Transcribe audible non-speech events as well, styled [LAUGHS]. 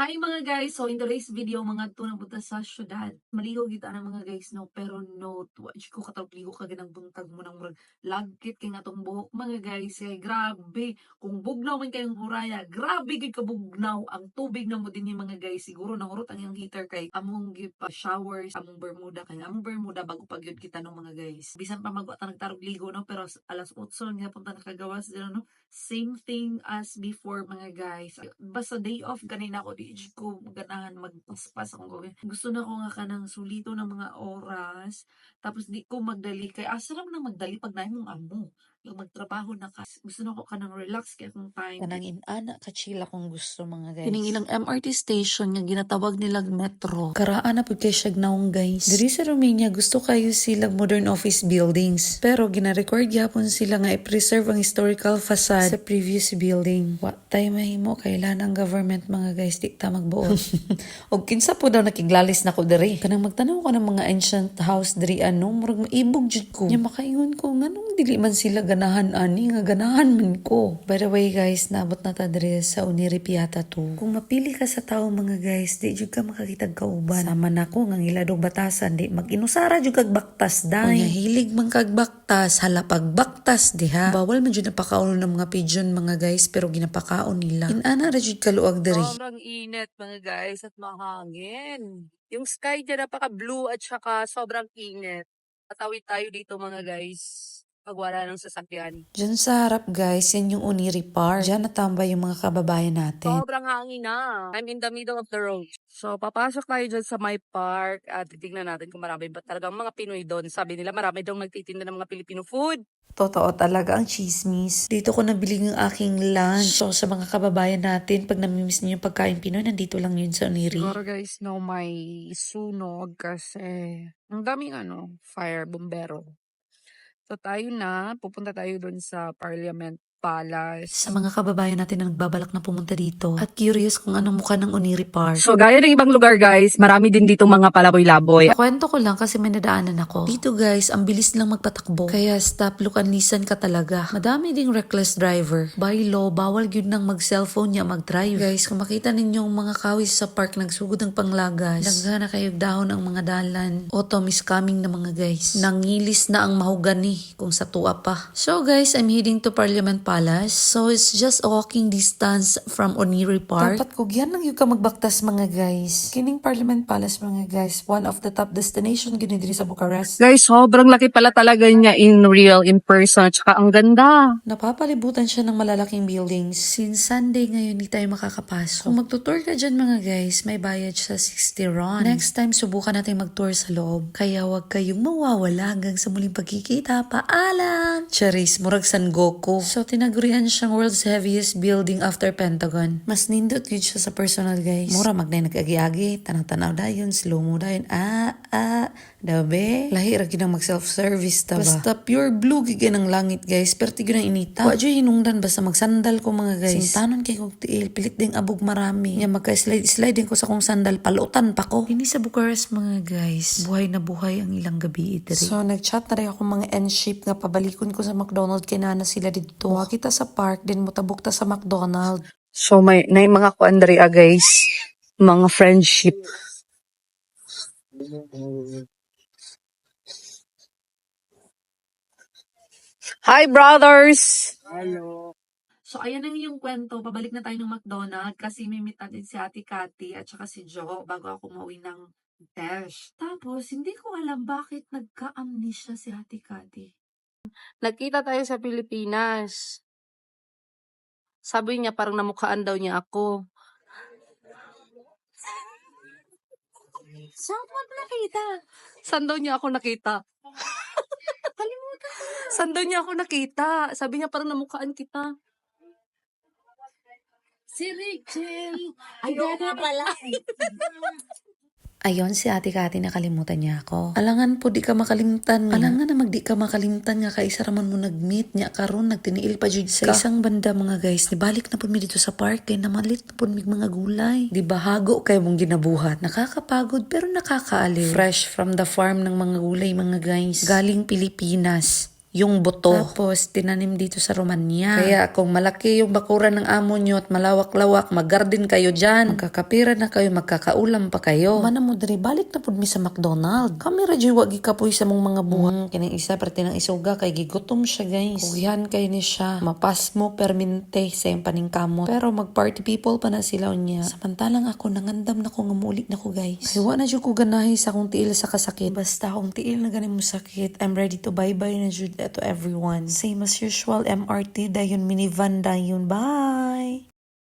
Hi mga guys! So in today's video, mga to na punta sa syudad. Maligo kita na mga guys, no? Pero no, tuwaj ko katawag ligo ka ganang buntag mo ng murag lagkit kay nga tong buhok mga guys. Kay grabe, kung bugnaw man kayong huraya, grabe kay kabugnaw ang tubig na mo din yung mga guys. Siguro nangurot ang yung heater kay among give pa showers, among bermuda kay among bermuda bago pag yun kita no mga guys. Bisan pa magwata nagtarog ligo no, pero alas 8 nga punta nakagawas dito no. Same thing as before mga guys. Basta day off kanina ako di ko ganahan magpaspas gawin. Gusto na ko nga ka ng sulito ng mga oras. Tapos di ko magdali kay lang na magdali pag na mong amo. Magtrabaho na ka. Gusto na ko ka ng relax kaya kung time. Kanang inana kachila kung gusto mga guys. Kining ilang MRT station nga ginatawag nilang metro. Karaan na pud kay siya naong guys. Diri sa Romania gusto kayo sila modern office buildings. Pero gina-record gyapon sila nga i-preserve ang historical facade sa previous building. Wa tay mahimo kailan ang government mga guys di ta magbuot. [LAUGHS] Og kinsa po daw nakiglalis na ko diri. Kanang magtanaw ko ng mga ancient house diri ano murag maibog jud ko. Nya makaingon ko nganong dili man sila ganahan ani nga ganahan man ko. By the way guys, naabot na ta diri sa Uniripiata 2. Kung mapili ka sa tao mga guys, di jud ka makakitag kauban. Sama na ko nga iladog batasan di mag-inusara jud kag baktas dai. Hilig man kag baktas, hala pag baktas diha. Bawal man jud napakaon ng mga pigeon mga guys pero ginapakaon nila. Inana ra jud kaluag diri. Sobrang init mga guys at mahangin. Yung sky dyan napaka-blue at saka sobrang init. Tatawid tayo dito mga guys pag wala ng sasakyan. Diyan sa harap guys, yan yung Uniri Park. Diyan natambay yung mga kababayan natin. Sobrang hangin na. I'm in the middle of the road. So, papasok tayo dyan sa my park at titignan natin kung marami ba talagang mga Pinoy doon. Sabi nila marami daw nagtitinda ng mga Filipino food. Totoo talaga ang chismis. Dito ko nabili yung aking lunch. So, sa mga kababayan natin, pag namimiss niyo yung pagkain Pinoy, nandito lang yun sa Uniri. Siguro guys, no, may sunog kasi ang daming ano, fire, bombero. So tayo na, pupunta tayo doon sa Parliament Palace. Sa mga kababayan natin na nagbabalak na pumunta dito at curious kung anong mukha ng Uniri Park. So gaya ng ibang lugar guys, marami din dito mga palaboy-laboy. Kwento ko lang kasi may nadaanan ako. Dito guys, ang bilis lang magpatakbo. Kaya stop, look and listen ka talaga. Madami ding reckless driver. By law, bawal yun nang mag-cellphone niya mag-drive. Guys, kung makita ninyo ang mga kawis sa park nagsugod ng panglagas, dagha na kayo dahon ang mga dalan. Autumn is coming na mga guys. Nangilis na ang mahugani kung sa tuwa pa. So guys, I'm heading to Parliament Palace. So it's just a walking distance from Oniri Park. Dapat ko yan lang yung ka magbaktas mga guys. Kining Parliament Palace mga guys, one of the top destination gini diri sa Bucharest. Guys, sobrang laki pala talaga niya in real, in person. Tsaka ang ganda. Napapalibutan siya ng malalaking buildings. Since Sunday ngayon, hindi tayo makakapasok. Kung magtutour ka dyan mga guys, may bayad siya 60 ron. Next time, subukan natin mag-tour sa loob. Kaya wag kayong mawawala hanggang sa muling pagkikita. Paalam! Charis, murag San Goku. So, tinagurian siyang world's heaviest building after Pentagon. Mas nindot yun siya sa personal guys. Mura magnay nag-agi-agi, tanaw-tanaw dayon, slow mo dayon. Ah, ah, dabe. Lahi ra ginang mag-self-service ta ba? Basta pure blue gigyan ang langit guys, pero tigyo na inita. Wa dyan hinungdan basta magsandal ko mga guys. Sintanon kay kong tiil, pilit ding abog marami. Nga magka-slide-slide din ko sa kong sandal, palutan pa ko. Ini sa Bucharest mga guys, buhay na buhay ang ilang gabi diri. So nag-chat na rin ako mga N-ship nga pabalikon ko sa McDonald's kay nana sila dito. Wa kita sa park din mo tabok ta sa McDonald's. So may, na mga kuandria guys. Mga friendship. Hi brothers! So, ayan ang yung kwento. Pabalik na tayo ng McDonald's kasi may meet natin si Ate Cathy at saka si Joe bago ako mauwi ng Tesh. Tapos, hindi ko alam bakit nagka-amnesia si Ate Cathy. Nagkita tayo sa Pilipinas. Sabi niya parang namukhaan daw niya ako. Saan mo nakita? Saan daw niya ako nakita? [LAUGHS] Kalimutan ko. Saan daw niya ako nakita? Sabi niya parang namukhaan kita. Si Rachel! Ayun na pala! [LAUGHS] Ayon si Ate Kati nakalimutan niya ako. Alangan po di ka makalimtan nga. Alangan na magdi ka makalimtan nga kay isa raman mo nag-meet niya karon nagtiniil pa jud sa isang banda mga guys. Nibalik na pud mi dito sa park kay namalit na pud mig mga gulay. Di ba hago kay mong ginabuhat. Nakakapagod pero nakakaaliw. Fresh from the farm ng mga gulay mga guys. Galing Pilipinas. Yung buto. Tapos, tinanim dito sa Romania. Kaya kung malaki yung bakuran ng amo nyo at malawak-lawak, mag-garden kayo dyan. Magkakapira na kayo, magkakaulam pa kayo. Mana mo diri, balik na pud mi sa McDonald. Kami radyo wagi kapoy sa mong mga buhang. Mm, kinang isa, parte ng isuga, kay gigutom siya guys. Kuyan kay ni siya. Mapas mo perminte sa yung paningkamot. Pero mag-party people pa na sila niya. Samantalang ako, nangandam na ko nga muli na ko guys. Kaya na dyan ko ganahi sa akong tiil sa kasakit. Basta akong tiil na ganin mo sakit, I'm ready to bye-bye na jud to everyone. Same as usual, MRT, dayon minivan dayon. Bye!